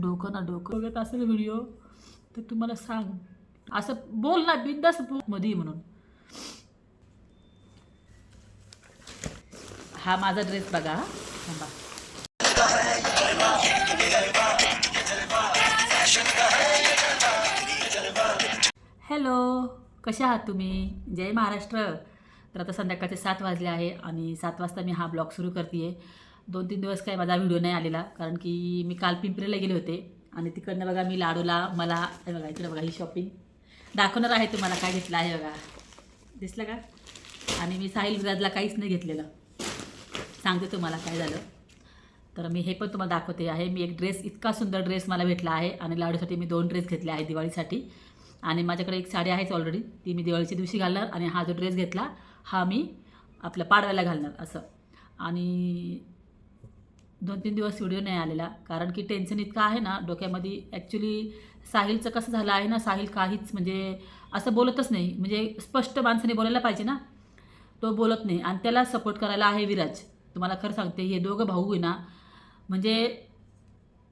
डोकं ना डोकं. बघत असेल व्हिडिओ तर तुम्हाला सांग. असं बोल ना बिंदासमध्ये म्हणून. हा माझा ड्रेस बघा थांबा. हॅलो कसे आहात तुम्ही? जय महाराष्ट्र. तर आता संध्याकाळचे सात वाजले आहे आणि सात वाजता मी हा ब्लॉग सुरू करते आहे दोन तीन दिवस काय माझा व्हिडिओ नाही आलेला. कारण की मी काल पिंपरीला गेले होते. आणि तिकडनं बघा मी लाडूला मला हे बघा इकडे बघा ही शॉपिंग दाखवणार आहे तुम्हाला काय घेतलं आहे बघा. दिसलं का? आणि मी साहिल विराजला काहीच नाही घेतलेलं. सांगते तुम्हाला काय झालं. तर मी हे पण तुम्हाला दाखवते आहे. मी एक ड्रेस इतका सुंदर ड्रेस मला भेटला आहे. आणि लाडूसाठी मी दोन ड्रेस घेतले आहे दिवाळीसाठी. आणि माझ्याकडे एक साडी आहेच ऑलरेडी ती मी दिवाळीच्या दिवशी घालणार. आणि हा जो ड्रेस घेतला हा मी आपल्या पाडव्याला घालणार असं. आणि दोन तीन दिवस व्हिडिओ नाही आलेला. कारण की टेन्शन इतकं आहे ना डोक्यामध्ये. ॲक्च्युली साहिलचं कसं झालं आहे ना साहिल काहीच म्हणजे असं बोलतच नाही. म्हणजे स्पष्ट माणसाने बोलायला पाहिजे ना. तो बोलत नाही. आणि त्याला सपोर्ट करायला आहे विराज. तुम्हाला खरं सांगते हे दोघं भाऊ आहे ना म्हणजे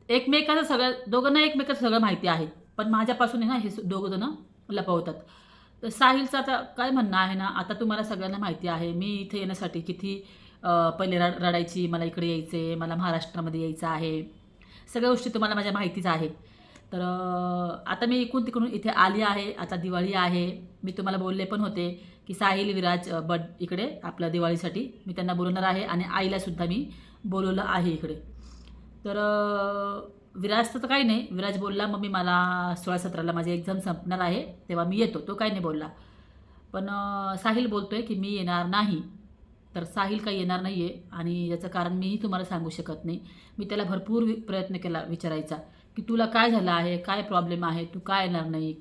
एकमेकाचं सगळं दोघांना एकमेकाचं सगळं माहिती आहे. पण माझ्यापासून आहे ना हे दोघं जणं लपवतात. तर साहिलचं आता काय म्हणणं आहे ना आता तुम्हाला सगळ्यांना माहिती आहे. मी इथे येण्यासाठी किती पहिले रड रडायची मला इकडे यायचे मला महाराष्ट्रामध्ये यायचं आहे. सगळ्या गोष्टी तुम्हाला माझ्या माहितीच आहे तर आता मी इकडून तिकडून इथे आली आहे आता दिवाळी आहे. मी तुम्हाला बोलले पण होते की साहिल विराज बड इकडे आपल्या दिवाळीसाठी मी त्यांना बोलवणार आहे आणि आईलासुद्धा मी बोलवलं आहे इकडे. तर विराजचं तर काही नाही. विराज बोलला मम्मी मला सोळा सतराला माझी एक्झाम संपणार आहे तेव्हा मी येतो. तो काही नाही बोलला. पण साहिल बोलतो आहे की मी येणार नाही. तर साहिल काही येणार नाही आहे आणि याचं कारण मीही तुम्हाला सांगू शकत नाही. मी त्याला भरपूर प्रयत्न केला विचारायचा की तुला काय झालं आहे? काय प्रॉब्लेम आहे? तू काय येणार नाही?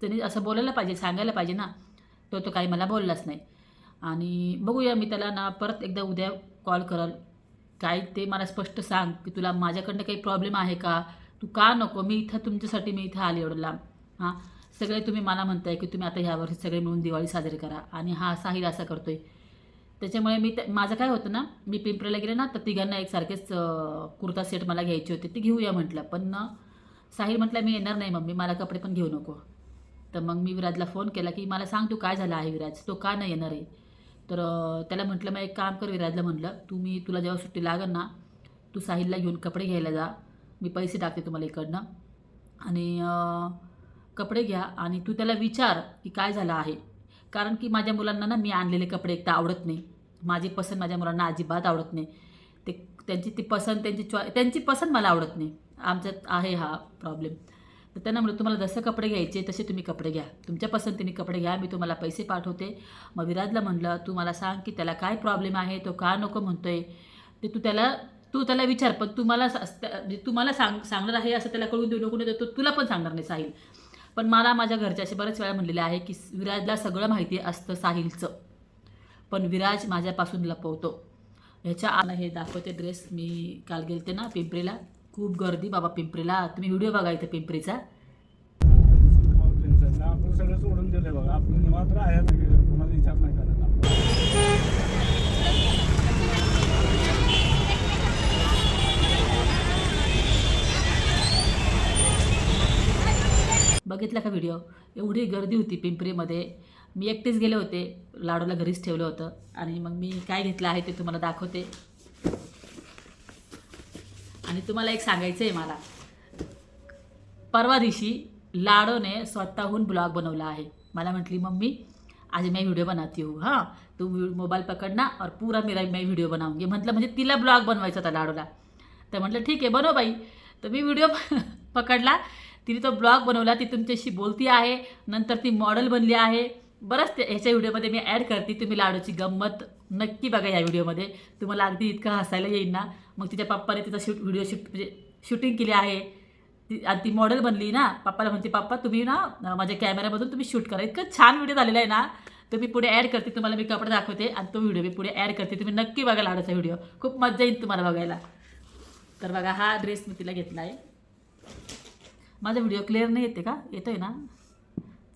त्याने असं बोलायला पाहिजे सांगायला पाहिजे ना. तो तो काही मला बोललाच नाही. आणि बघूया मी त्याला ना परत एकदा उद्या कॉल करल. काय ते मला स्पष्ट सांग की तुला माझ्याकडनं काही प्रॉब्लेम आहे का? तू का नको? मी इथं तुमच्यासाठी मी इथं आले एवढं लांब. हां? सगळे तुम्ही मला म्हणताय की तुम्ही आता ह्यावर्षी सगळे मिळून दिवाळी साजरी करा. आणि हा साहिल असा करतोय. त्याच्यामुळे मी माझं काय होतं ना मी पिंपरीला गेले ना तर तिघांना एकसारखेच कुर्ता सेट मला घ्यायची होती. ती घेऊया म्हटलं पण ना साहिल म्हटलं मी येणार नाही मम्मी मला कपडे पण घेऊ नको. तर मग मी विराजला फोन केला की मला सांग तू काय झालं आहे विराज? तो का नाही येणार आहे? तर त्याला म्हटलं मग एक काम कर विराजला म्हटलं तू मी तुला जेव्हा सुट्टी लागेल ना तू साहिलला घेऊन कपडे घ्यायला जा. मी पैसे टाकते तुम्हाला इकडनं. आणि कपडे घ्या आणि तू त्याला विचार की काय झालं आहे. कारण की माझ्या मुलांना ना मी आणलेले कपडे एकदा आवडत नाही. माझी पसंत माझ्या मुलांना अजिबात आवडत नाही. ते त्यांची ती पसंत त्यांची चॉ त्यांची पसंत मला आवडत नाही. आमच्यात आहे हा प्रॉब्लेम तर त्यांना म्हणलं तुम्हाला जसं कपडे घ्यायचे तसे तुम्ही कपडे घ्या. तुमच्या पसंतीने कपडे घ्या मी तुम्हाला पैसे पाठवते. मग विराजला म्हणलं तू मला सांग की त्याला काय प्रॉब्लेम आहे? तो का नको म्हणतोय? ते तू त्याला तू त्याला विचार पण तू मला त्या- म्हणजे तू मला सांग सांगणार आहे असं त्याला कळून देऊ नको नाही तर तो तुला पण सांगणार नाही साहिल. पण मला माझ्या घरच्या असे बरेच वेळा म्हणलेले आहे की विराजला सगळं माहिती असतं साहिलचं. पण विराज माझ्यापासून लपवतो. ह्याच्या आला हे दाखवते ड्रेस मी काल गेलते ना पिंपरीला. खूप गर्दी बाबा पिंपरीला. तुम्ही व्हिडिओ बघा इथे पिंपरीचा. आपण सगळं सोडून दिलं बघा. आपण मात्र आहे. कोणाला विचार नाही बघितला का व्हिडिओ एवढी गर्दी होती पिंपरीमध्ये. मी एकटेच गेले होते. लाडूला घरीच ठेवलं होतं. आणि मग मी काय घेतलं आहे ते तुम्हाला दाखवते. आणि तुम्हाला एक सांगायचं आहे मला. परवा दिवशी लाडोने स्वतःहून ब्लॉग बनवला आहे. मला म्हटली मम्मी आज मैं व्हिडिओ बनाती हूँ हां तू मोबाईल पकडना और पूरा मेरा मैं व्हिडिओ बनाऊंगी म्हटलं म्हणजे तिला ब्लॉग बनवायचा होता लाडूला. तर म्हटलं ठीक आहे बनव बाई. तर मी व्हिडिओ पकडला. तिने तो ब्लॉग बनवला ती तुमच्याशी बोलती आहे नंतर ती मॉडेल बनली आहे. बरंच ते ह्याच्या व्हिडिओमध्ये मी ॲड करते तुम्ही लाडूची गंमत नक्की बघा या व्हिडिओमध्ये. तुम्हाला अगदी इतकं हसायला येईल ना. मग तिच्या पप्पाने तिचा शूट व्हिडिओ शूट म्हणजे शूटिंग केली आहे. ती आणि ती मॉडेल बनली ना. पप्पाला म्हणते पप्पा तुम्ही ना माझ्या कॅमेऱ्यामधून तुम्ही शूट करा. इतकं छान व्हिडिओ झालेला आहे ना. तो मी पुढे ॲड करते तुम्हाला मी कपडे दाखवते आणि तो व्हिडिओ मी पुढे ॲड करते. तुम्ही नक्की बघा लाडूचा व्हिडिओ. खूप मजा येईल तुम्हाला बघायला. तर बघा हा ड्रेस मी तिला घेतला आहे माझा व्हिडिओ क्लिअर नाही येते का? येतो आहे ना?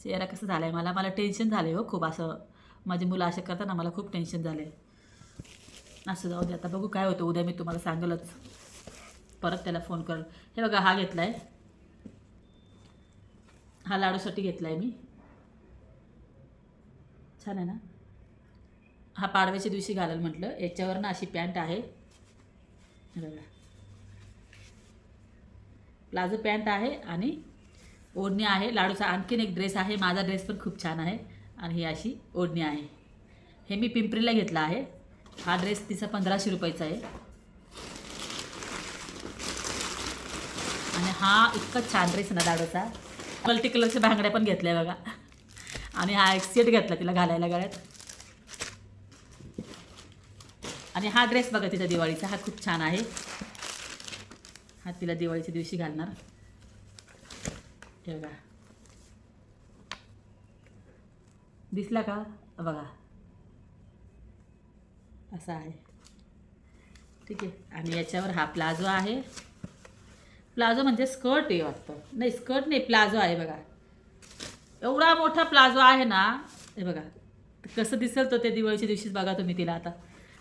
चेहरा कसं झाला आहे मला? मला टेन्शन झालं आहे हो खूप असं. माझी मुलं असे करताना मला खूप टेन्शन झालं आहे असं जाऊ दे आता बघू काय होतं. उद्या मी तुम्हाला सांगेलच. परत त्याला फोन कर हे बघा हा घेतला आहे हा लाडूसाठी घेतला आहे मी. छान आहे ना? हा पाडव्याच्या दिवशी घालाल म्हटलं. याच्यावर ना अशी पॅन्ट आहे. बघा. प्लाझो पॅन्ट आहे आणि ओढणी आहे लाडूचा आणखीन एक ड्रेस आहे. माझा ड्रेस पण खूप छान आहे आणि ही अशी ओढणी आहे. हे मी पिंपरीला घेतला आहे. हा ड्रेस तिचा पंधराशे रुपयाचा आहे. आणि हा इतका छान ड्रेस ना लाडूचा. मल्टी कलरच्या बांगड्या पण घेतल्या बघा. आणि हा एक सेट घेतला तिला घालायला गळ्यात. आणि हा ड्रेस बघा तिचा दिवाळीचा. हा खूप छान आहे. हा तिला दिवाळीच्या दिवशी घालणार. हे बघा. दिसला का? बघा. असा आहे. ठीक आहे. आणि याच्यावर हा प्लाझो आहे. प्लाझो म्हणजे स्कर्ट आहे वाटतं. नाही स्कर्ट नाही प्लाझो आहे बघा. एवढा मोठा प्लाझो आहे ना हे बघा. कसं दिसेल तो ते दिवाळीच्या दिवशीच बघा तुम्ही तिला आता.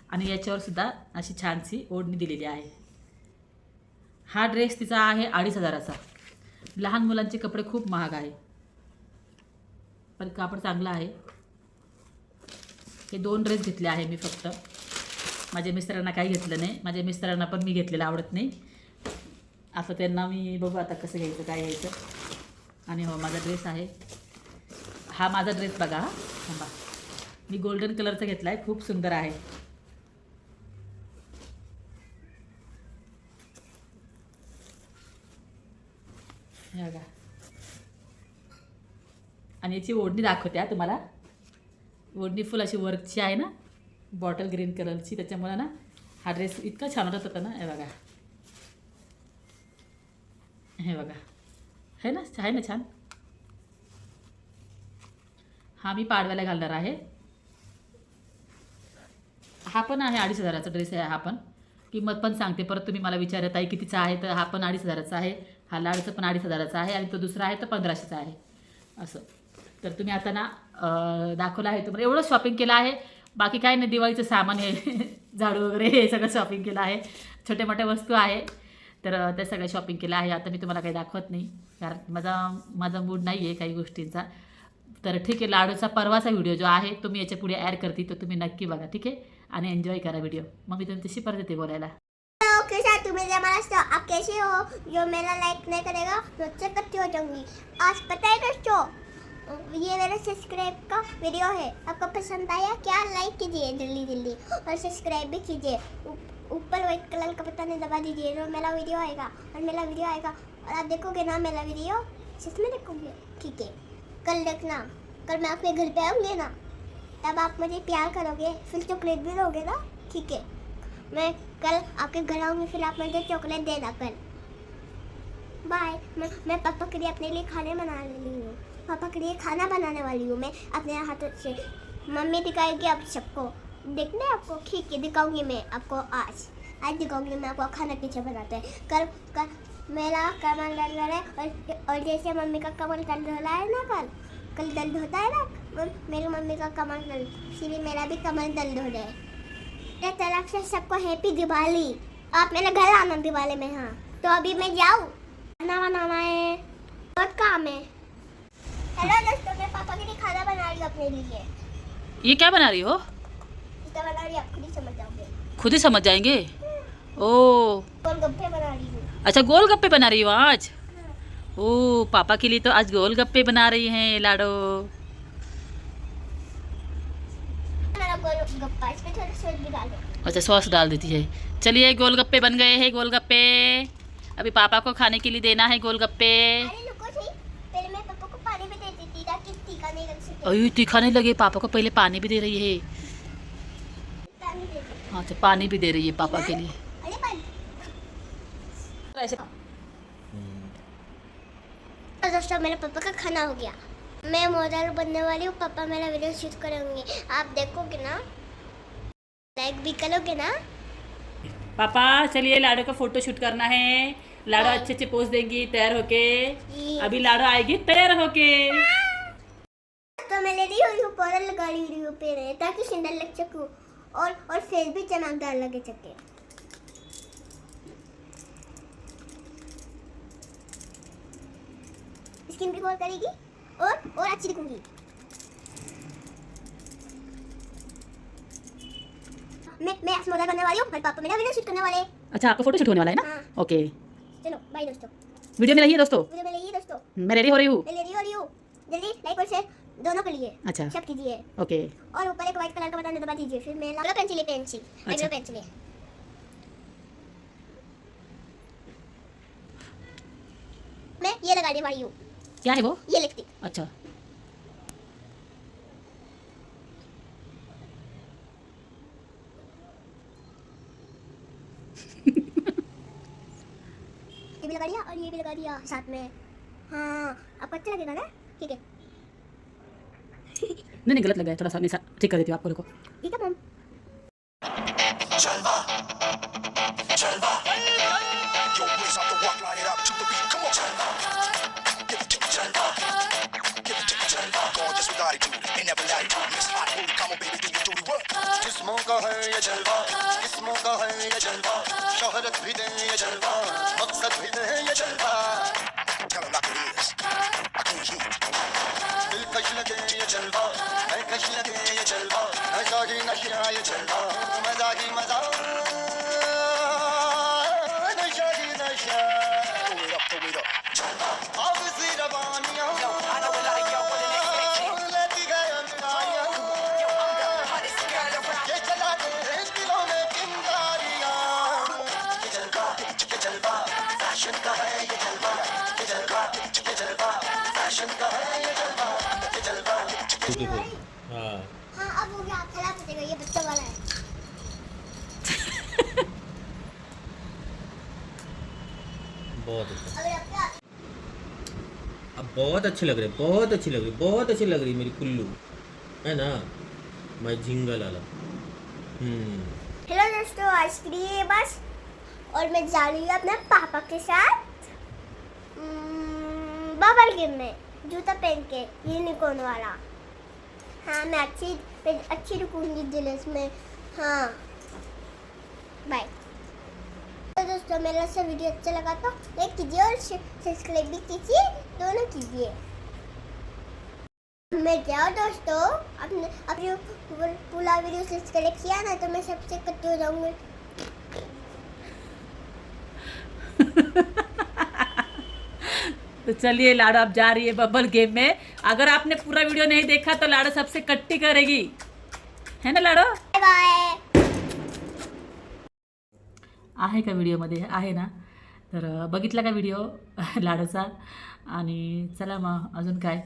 आणि याच्यावर सुद्धा अशी छानशी ओढणी दिलेली आहे. हा ड्रेस तिचा आहे अडीच हजाराचा. लहान मुलांचे कपडे खूप महाग आहे. पण कापड चांगलं आहे. हे दोन ड्रेस घेतले आहे मी फक्त. माझ्या मिस्टरांना काही घेतलं नाही. माझ्या मिस्टरांना पण मी घेतलेलं आवडत नाही. आता त्यांना मी बघू आता कसं घ्यायचं काय घ्यायचं. आणि हो माझा ड्रेस आहे. हा माझा ड्रेस बघा हा. थांबा. मी गोल्डन कलरचा घेतला आहे खूप सुंदर आहे. बघा. आणि याची ओढणी दाखवते हा तुम्हाला. ओढणी फुल अशी वर्कची आहे ना बॉटल ग्रीन कलरची त्याच्यामुळे ना हा ड्रेस इतका छान वाटत होता ना हे बघा. हे बघा. आहे ना आहे ना छान? हा मी पाडव्याला घालणार आहे. हा पण आहे अडीच हजाराचा ड्रेस आहे हा पण. किंमत पण सांगते परत तुम्ही मला विचारत आहे कितीचा आहे? तर हा पण अडीच हजाराचा आहे. हा लाडचा पण अडीच हजाराचा आहे आणि तो दुसरा आहे तर पंधराशेचा आहे. असं. तर तुम्ही आता ना दाखवलं आहे तुम्हाला. एवढं शॉपिंग केलं आहे. बाकी काय नाही दिवाळीचं सामान हे झाडू वगैरे हे सगळं शॉपिंग केलं आहे. छोट्या मोठ्या वस्तू आहे. तर त्या ते सगळं शॉपिंग केलं आहे. आता मी तुम्हाला काही दाखवत नाही कारण माझा माझा मूड नाही आहे काही गोष्टींचा. तर ठीक आहे लाडूचा परवाचा व्हिडिओ जो आहे तो मी याच्यापुढे ॲड करते. तो तुम्ही नक्की बघा ठीक आहे? आणि एन्जॉय करा व्हिडिओ मग मी तुमच्याशी परत येते बोलायला. ओके साथ तुम्हें हमारा स्टो आप कैसे हो? जो मेरा लाइक नहीं करेगा तो उससे कट्टी हो जाऊँगी। आज पता है दोस्तों ये मेरा सब्सक्राइब का वीडियो है। आपको पसंद आया? क्या लाइक कीजिए? जल्दी जल्दी। और सब्सक्राइब भी कीजिए। ऊपर व्हाइट कलर का बटन दबा दीजिए। जो मेरा वीडियो आएगा, और मेरा वीडियो आएगा। और आप देखोगे ना मेरा वीडियो सच में देखोगे ठीक है। कल देखना। कल मैं आपके घर पे आऊँगी ना, तब आप मुझे प्यार करोगे। फिर चॉकलेट भी दोगे ना? ठीक है। मैं कल आपके घर आऊँगी फिर आप मुझे चॉकलेट देना कल। बाय मैं मैं पापा के लिए अपने लिए खाने बना रही हूँ। पापा के लिए खाना बनाने वाली हूँ मैं अपने हाथों से। मम्मी दिखाएगी आप सबको। देखना आपको? ठीक है, दिखाऊँगी मैं आपको आज। आज दिखाऊँगी मैं आपको खाना कैसे बनाते हैं। कल कल मेरा कमर दर्द हो रहा है और और जैसे मम्मी का कमर दर्द हो रहा है ना कल? कल दर्द होता है ना? मेरी मम्मी का कमर दर्द इसीलिए मेरा भी कमर दर्द हो रहा है। या तरफ़ से सबको हैप्पी दिवाली आप मेरे घर आना दिवाली में हाँ। तो अभी मैं जाऊँ। खाना बनाना है। बहुत काम है। हेलो दोस्तों मैं पापा के लिए खाना बना रही हूँ अपने लिए। ये क्या बना रही हो? बना रही हूँ आप खुद ही समझ जाओगे। खुद ही समझ जाएँगे? ओ। गोलगप्पे बना रही हूँ। अच्छा गोलगप्पे बना रही हो आज? ओ पापा के लिए तो आज गोलगप्पे बना रही हैं लाडो मेरा गोलगप्पा इसमें थोड़ा सॉस भी डालो अच्छा सॉस डाल देती है। चलिए गोलगप्पे बन गए हैं गोलगप्पे। अभी पापा को खाने के लिए देना है गोलगप्पे। अरे रुको सही। पहले मैं पापा को पानी भी दे देती ताकि तीखा नहीं अयो तीखा नहीं लगे। पापा को पहले पानी भी दे रही है। दे अच्छा पानी भी दे रही है पापा के लिए। अरे तो दोस्तों मेरे पापा का खाना हो गया। मैं मॉडल बनने वाली हूँ पापा मेरा वीडियो शूट करेंगे। आप देखोगे ना लाइक भी करोगे ना। पापा चलिए लाडो का फ़ोटो शूट करना है। लाडो अच्छे अच्छे पोज देंगी तैयार होके। अभी लाडो आएगी तैयार होके। हाँ। तो मैं ले रही हूँ पॉडल लगा रही हूँ पे ताकि सुंदर लग सकूँ। और और फेस भी चमकदार लगे सके। स्किन भी कॉल करेगी? और और अच्छी दिखूंगी मैं मैं मॉडल बनने वाली हूँ मेरे पापा मेरा वीडियो शूट करने वाले। अच्छा आपका फोटो शूट होने वाला है ना हाँ। ओके चलो बाय दोस्तों वीडियो में रहिए दोस्तों वीडियो में रहिए दोस्तों मैं रेडी हो रही हूँ मैं रेडी हो रही हूँ जल्दी लाइक और शेयर दोनों के लिए अच्छा सब कीजिए ओके और ऊपर एक व्हाइट कलर का बटन दबा दीजिए फिर मैं आईब्रो पेंसिल पेंसिल अच्छा। पेंसिल मैं ये लगाने वाली हूँ क्या है वो? ये लिपस्टिक अच्छा। ये भी लगा दिया और ये भी लगा दिया साथ में। हाँ आपको अच्छा लगेगा ना? ठीक है। नहीं नहीं गलत लगा है थोड़ा सा मैं ठीक कर देती हूँ आपको ठीक जिस्मों का है ये जलवा किस्मों का है ये जलवा शोहरत भी दे ये जलवा मकसद भी दे ये जलवा। Tell like it is. I दिलकश लगे ये जलवा है कश लगे ये जलवा नशा ही नशा ये जलवा मजा ही मजा बहुत अच्छी लग रही है, बहुत अच्छी लग रही बहुत अच्छी लग रही मेरी कुल्लू। है ना? मैं झिंगल आला हम्म। हेलो दोस्तों, आज के लिए बस। और मैं जा रही हूँ अपने पापा के साथ। बबल गेम में, जूता पहन के यूनिकॉर्न वाला। हाँ मैं अच्छी मैं अच्छी रुकूँगी दिल्ली में हाँ। बाय तो दोस्तों, मेरा से वीडियो अच्छा लगा तो लाइक कीजिए और सब्सक्राइब भी कीजिए। दोनों कीजिए मैं जाओ दोस्तों? अपने अपने पूरा वीडियो सब्सक्राइब किया ना तो मैं सबसे कट्टी हो जाऊँगी। तो चलिए, लाडो अब जा रही है बबल गेम में। अगर आपने पूरा वीडियो नहीं देखा तो लाडो सबसे कट्टी करेगी। है ना, लाडो? बाय आहे का व्हिडिओमध्ये आहे ना? तर बघितला का व्हिडिओ लाडोचा? आणि चला मग अजून काय?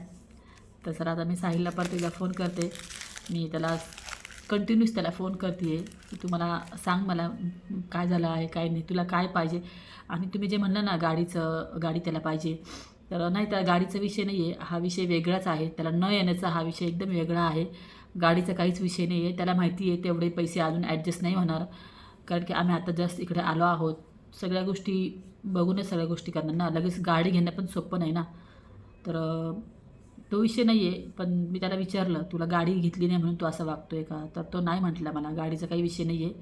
तर सर आता मी साहिलला परत एकदा फोन करते. मी त्याला कंटिन्यूस त्याला फोन करते आहे की तू मला सांग मला काय झालं आहे काय नाही तुला काय पाहिजे? आणि तुम्ही जे म्हणलं ना गाडीचं गाडी त्याला पाहिजे. तर नाही त्या गाडीचा विषय नाही आहे हा विषय वेगळाच आहे. त्याला न येण्याचा हा विषय एकदम वेगळा आहे. गाडीचा काहीच विषय नाही आहे त्याला माहिती आहे तेवढे पैसे अजून ॲडजस्ट नाही होणार. कारण की आम्ही आता जस्ट इकडे आलो आहोत. सगळ्या गोष्टी बघूनच सगळ्या गोष्टी करणार ना. लगेच गाडी घेणं पण सोपं नाही ना. तर तो विषय नाही आहे पण मी त्याला विचारलं तुला गाडी घेतली नाही म्हणून तू असं वागतो आहे का? तर तो नाही म्हटला मला. गाडीचा काही विषय नाही आहे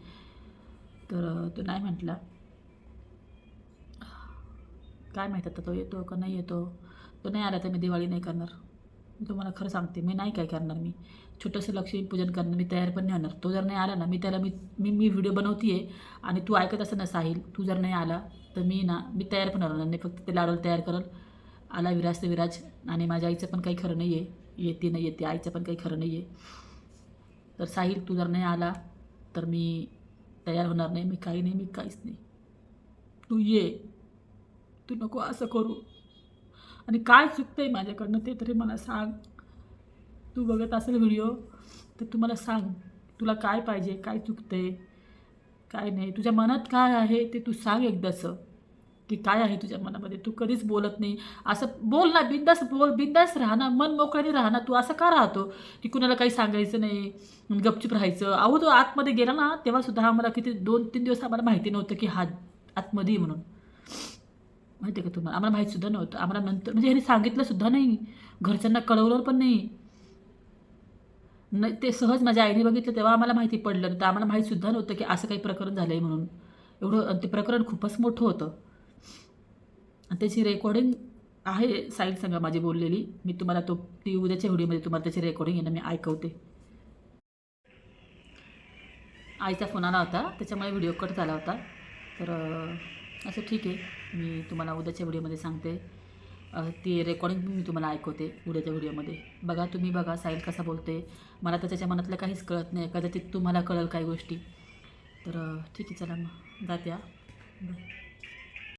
तर तो नाही म्हटला. काय माहीत आता तो येतो का नाही येतो? तो नाही आला तर मी दिवाळी नाही करणार. तुम्हाला खरं सांगते मी नाही काय करणार मी. छोटंसं लक्ष्मीपूजन करणं मी तयार पण नाही होणार. तो जर नाही आला ना मी त्याला मी मी मी व्हिडिओ बनवते आहे आणि तू ऐकत असं ना साहिल तू जर नाही आला तर मी ना मी तयार पण होणार नाही. फक्त ते लाडूला तयार करल. आला विराज तर विराज आणि माझ्या आईचं पण काही खरं नाही आहे येते नाही येते आईचं पण काही खरं नाही आहे तर साहिल तू जर नाही आला तर मी तयार होणार नाही. मी काही नाही मी काहीच नाही. तू ये. तू नको असं करू. आणि काय चुकतं आहे माझ्याकडनं ते तरी मला सांग. तू बघत असेल व्हिडिओ तर तू मला सांग. तुला काय पाहिजे काय चुकतं आहे काय नाही. तुझ्या मनात काय आहे ते तू सांग एकदाचं. की काय आहे तुझ्या मनामध्ये? तू कधीच बोलत नाही. असं बोल ना बिंदास बोल बिंदास राहणार मन मोकळ्याने राहणार तू असं का राहतो? की कुणाला काही सांगायचं नाही गपचूप राहायचं. अहो तो आतमध्ये गेला ना तेव्हासुद्धा आम्हाला किती दोन तीन दिवस आम्हाला माहिती नव्हतं की हा आतमध्ये म्हणून. माहिती आहे का तुम्हाला? आम्हाला माहीत सुद्धा नव्हतं. आम्हाला नंतर म्हणजे ह्यांनी सांगितलं सुद्धा नाही. घरच्यांना कळवलं पण नाही. न ते सहज माझ्या आईने बघितलं तेव्हा आम्हाला माहिती पडलं. तर आम्हाला माहीत सुद्धा नव्हतं की असं काही प्रकरण झालं आहे म्हणून. एवढं ते प्रकरण खूपच मोठं होतं. आणि त्याची रेकॉर्डिंग आहे साईड सांगा माझी बोललेली. मी तुम्हाला तो ती उद्याच्या व्हिडिओमध्ये तुम्हाला त्याची रेकॉर्डिंग येणं मी ऐकवते. आईचा फोन आला होता. त्याच्यामुळे व्हिडिओ कट झाला होता. तर असं ठीक आहे. मी तुम्हाला उद्याच्या व्हिडिओमध्ये सांगते. ती रेकॉर्डिंग मी तुम्हाला ऐकवते उद्याच्या व्हिडिओमध्ये. बघा तुम्ही बघा साहिल कसा बोलते मला तर त्याच्या मनातलं काहीच कळत नाही. कदाचित तुम्हाला कळेल काही गोष्टी. तर ठीक आहे चला मग. जात्या बाय